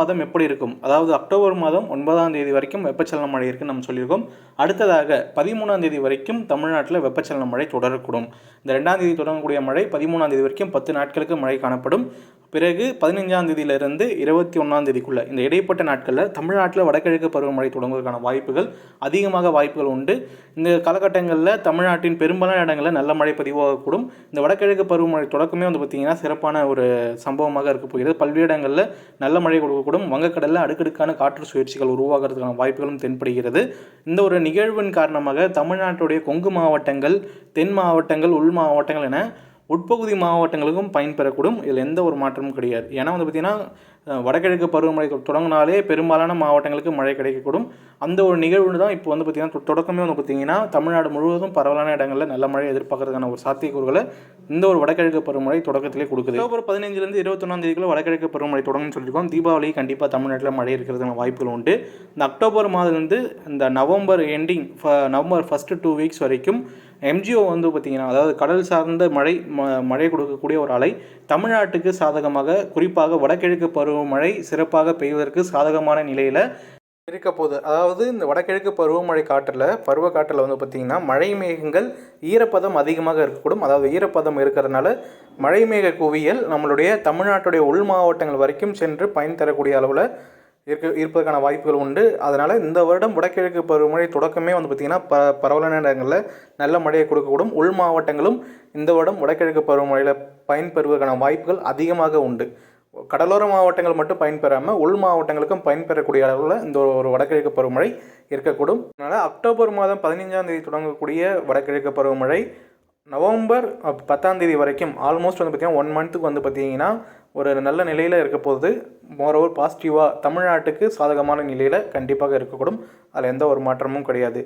மாதம் எப்படி இருக்கும்? அதாவது அக்டோபர் மாதம் ஒன்பதாம் தேதி வரைக்கும் வெப்பச்சலன மழை இருக்குன்னு நம்ம சொல்லியிருக்கோம். அடுத்ததாக பதிமூணாம் தேதி வரைக்கும் தமிழ்நாட்டில் வெப்பச்சலன மழை தொடரக்கூடும். இந்த ரெண்டாம் தேதி தொடங்கக்கூடிய மழை பதிமூணாம் தேதி வரைக்கும் பத்து நாட்களுக்கு மழை காணப்படும். பிறகு பதினஞ்சாம் தேதியிலிருந்து இருபத்தி ஒன்றாம் தேதிக்குள்ள இந்த இடைப்பட்ட நாட்களில் தமிழ்நாட்டில் வடகிழக்கு பருவமழை தொடங்குவதற்கான வாய்ப்புகள் அதிகமாக வாய்ப்புகள் உண்டு. இந்த காலகட்டங்களில் தமிழ்நாட்டின் பெரும்பாலான இடங்களில் நல்ல மழை பதிவாகக்கூடும். இந்த வடகிழக்கு பருவமழை தொடக்கமே வந்து பார்த்திங்கன்னா சிறப்பான ஒரு சம்பவமாக இருக்க போகிறது. பல்வேறு இடங்களில் நல்ல மழை கொடுக்கக்கூடும். வங்கக்கடலில் அடுக்கடுக்கான காற்று சுழற்சிகள் உருவாகிறதுக்கான வாய்ப்புகளும் தென்படுகிறது. இந்த ஒரு நிகழ்வின் காரணமாக தமிழ்நாட்டுடைய கொங்கு மாவட்டங்கள் தென் மாவட்டங்கள் உள் மாவட்டங்கள் என உட்பகுதி மாவட்டங்களுக்கும் பயன்பெறக்கூடும். இதில் எந்த ஒரு மாற்றமும் கிடையாது. ஏன்னா வந்து பார்த்திங்கன்னா வடகிழக்கு பருவமழை தொ- தொடங்கினாலே பெரும்பாலான மாவட்டங்களுக்கு மழை கிடைக்கக்கூடும். அந்த ஒரு நிகழ்வு தான் இப்போ வந்து பார்த்திங்கன்னா தொ- தொடக்கமே வந்து பார்த்திங்கன்னா தமிழ்நாடு முழுவதும் பரவலான இடங்களில் நல்ல மழை எதிர்பார்க்கறதுக்கான ஒரு சாத்தியக்கூறுகளை இந்த ஒரு வடகிழக்கு பருவமழை தொடக்கத்திலே கொடுக்குது. அக்டோபர் பதினஞ்சுலேருந்து இருபத்தொன்னாம் தேதிக்குள்ள வடகிழக்கு பருவமழை தொடங்கும்னு சொல்லியிருக்கோம். தீபாவளி கண்டிப்பாக தமிழ்நாட்டில் மழை இருக்கிறதுக்கான வாய்ப்புகள் உண்டு. இந்த அக்டோபர் மாதத்துலேருந்து இந்த November ending November first two weeks வரைக்கும் எம்ஜிஓ வந்து பார்த்திங்கன்னா அதாவது கடல் சார்ந்த மழை ம மழை கொடுக்கக்கூடிய ஒரு அலை தமிழ்நாட்டுக்கு சாதகமாக குறிப்பாக வடகிழக்கு பருவமழை சிறப்பாக பெய்வதற்கு சாதகமான நிலையில் இருக்க போகுது அதாவது இந்த வடகிழக்கு பருவமழை காற்றில் பருவ காற்றில் வந்து பார்த்திங்கன்னா மழை மேகங்கள் ஈரப்பதம் அதிகமாக இருக்கக்கூடும். அதாவது ஈரப்பதம் இருக்கிறதுனால மழை மேக குவியல் நம்மளுடைய தமிழ்நாட்டுடைய உள் மாவட்டங்கள் வரைக்கும் சென்று பயன் தரக்கூடிய அளவில் இருக்க இருப்பதற்கான வாய்ப்புகள் உண்டு. அதனால் இந்த வருடம் வடகிழக்கு பருவமழை தொடக்கமே வந்து பார்த்திங்கன்னா ப பரவலான இடங்களில் நல்ல மழையை கொடுக்கக்கூடும். உள் மாவட்டங்களும் இந்த வருடம் வடகிழக்கு பருவமழையில் பயன்பெறுவதற்கான வாய்ப்புகள் அதிகமாக உண்டு. கடலோர மாவட்டங்கள் மட்டும் பயன்பெறாமல் உள் மாவட்டங்களுக்கும் பயன்பெறக்கூடிய அளவில் இந்த ஒரு வடகிழக்கு பருவமழை இருக்கக்கூடும். அதனால் அக்டோபர் மாதம் பதினைஞ்சாம் தேதி தொடங்கக்கூடிய வடகிழக்கு பருவமழை நவம்பர் பத்தாம் தேதி வரைக்கும் ஆல்மோஸ்ட் வந்து பார்த்திங்கன்னா ஒன் மந்த்துக்கு வந்து பார்த்திங்கன்னா ஒரு நல்ல நிலையில் இருக்க போகுது. மோரோவர் பாசிட்டிவாக தமிழ்நாட்டுக்கு சாதகமான நிலையில் கண்டிப்பாக இருக்கக்கூடும். அதில் எந்த ஒரு மாற்றமும் கிடையாது.